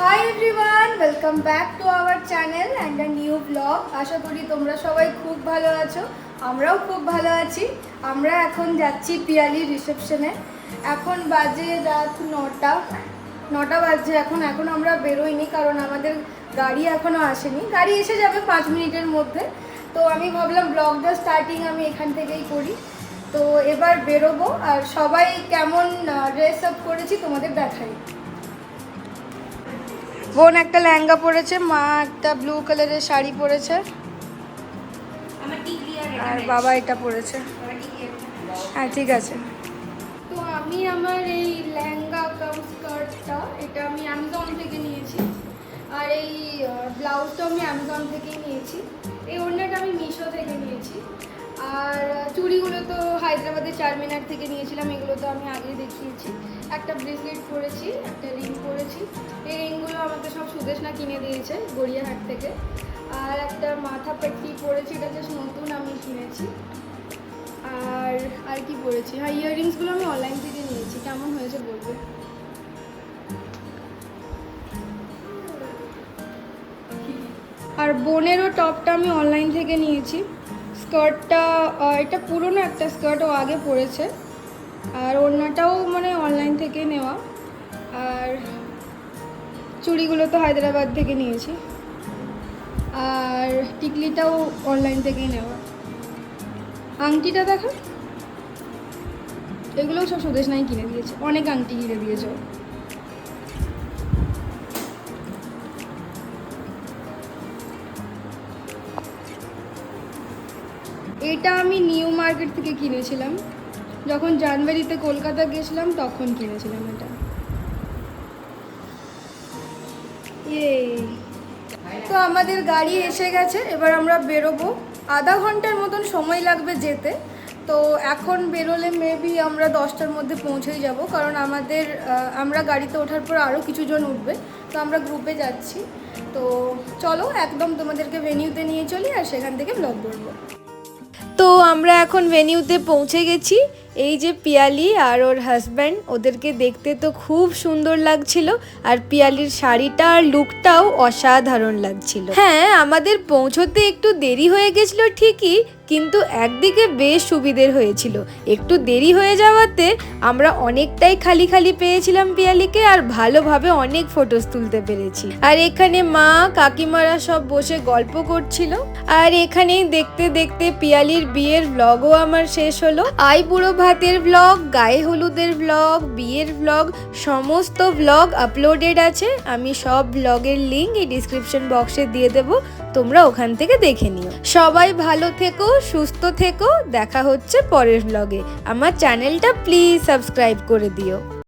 Hi everyone welcome back to our channel and a new blog আশা করি তোমরা সবাই খুব ভালো আছো, আমরাও খুব ভালো আছি। আমরা এখন যাচ্ছি পিয়ালি রিসেপশনে এখন বাজে রাত নটা নটা বাজছে এখন এখন আমরা বেরোইনি কারণ আমাদের গাড়ি এখনও আসেনি। গাড়ি এসে যাবে পাঁচ মিনিটের মধ্যে। তো আমি ভাবলাম ব্লগটা স্টার্টিং আমি এখান থেকেই করি। তো এবার বেরোবো। আর সবাই কেমন ড্রেস আপ করেছি তোমাদের দেখাই। বোন একটা লেহেঙ্গা পরেছে, মা একটা ব্লু কালারের শাড়ি পরেছে। আর বাবা এটা পরেছে। হ্যাঁ ঠিক আছে। তো আমি আমার এই লেহেঙ্গা কাম স্কার্টটা এটা আমি অ্যামাজন থেকে নিয়েছি। আর এই ব্লাউজটা আমি অ্যামাজন থেকেই নিয়েছি। এই ওড়নাটা আমি মিশো থেকে নিয়েছি। আর চুড়িগুলো তো হায়দ্রাবাদের চারমিনার থেকে নিয়েছিলাম, এগুলো তো আমি আগে দেখিয়েছি। একটা ব্রেসলেট পরেছি, একটা রিং পরেছি। এই রিংগুলো আমাকে সব সুদেশনা কিনে দিয়েছে গড়িয়াহাট থেকে। আর একটা মাথা পেট্টি পরেছি, এটা জাস্ট নতুন আমি কিনেছি। আর আর কি পরেছি? হ্যাঁ ইয়াররিংসগুলো আমি অনলাইন থেকে নিয়েছি। কেমন হয়েছে বলব? আর বোনেরও টপটা আমি অনলাইন থেকে নিয়েছি। স্কার্টটা এটা পুরনো একটা স্কার্ট, ও আগে পরেছে। আর ওড়নাটাও মানে অনলাইন থেকে নেওয়া। আর চুড়িগুলো তো হায়দ্রাবাদ থেকে নিয়েছি। আর টিকলিটাও অনলাইন থেকেই নেওয়া। আংটিটা দেখা। এগুলোও সব সুদেশ নাই কিনে দিয়েছে। অনেক আংটি কিনে দিয়েছে এটা আমি নিউ মার্কেট থেকে কিনেছিলাম। যখন জানুয়ারিতে কলকাতা গেছিলাম, তখন কিনেছিলাম এটা। তো আমাদের গাড়ি এসে গেছে, এবার আমরা বেরোবো। আধা ঘণ্টার মতন সময় লাগবে যেতে। তো এখন বেরোলে মেবি আমরা দশটার মধ্যে পৌঁছেই যাব, কারণ আমাদের আমরা গাড়িতে ওঠার পর আরও কিছুজন উঠবে। তো আমরা গ্রুপে যাচ্ছি। তো চলো, একদম তোমাদেরকে ভেনিউতে নিয়ে চলি আর সেখান থেকে ব্লগ করব। তো আমরা এখন ভেনিউতে পৌঁছে গেছি। এই যে পিয়ালি আর ওর হাজব্যান্ড ওদেরকে দেখতে তো খুব সুন্দর লাগছিল আর পিয়ালির শাড়িটা আর লুকটাও অসাধারণ লাগছিল। হ্যাঁ আমাদের পৌঁছতে একটু দেরি হয়ে গেছিল ঠিকই, কিন্তু একদিকে বেশ সুবিধের হয়েছিল। একটু দেরি হয়ে যাওয়াতে আমরা অনেকটাই খালি খালি পেয়েছিলাম পিয়ালিকে আর ভালোভাবে অনেক ফটোস তুলতে পেরেছি। আর এখানে মা, কাকিমারা সব বসে গল্প করছিল। আর এখানেই দেখতে দেখতে পিয়ালির বিয়ের ভ্লগও আমার শেষ হলো। আই বুড়ো ভাতের ভ্লগ গায়ে হলুদের ভ্লগ বিয়ের ভ্লগ সমস্ত ভ্লগ আপলোডেড আছে। আমি সব ব্লগের লিঙ্ক এই ডিসক্রিপশন বক্সে দিয়ে দেব। তোমরা ওখান থেকে দেখে নিও। সবাই ভালো থেকো, সুস্থ থেকো। দেখা হচ্ছে পরের ভ্লগে আমার চ্যানেলটা প্লিজ সাবস্ক্রাইব করে দিও।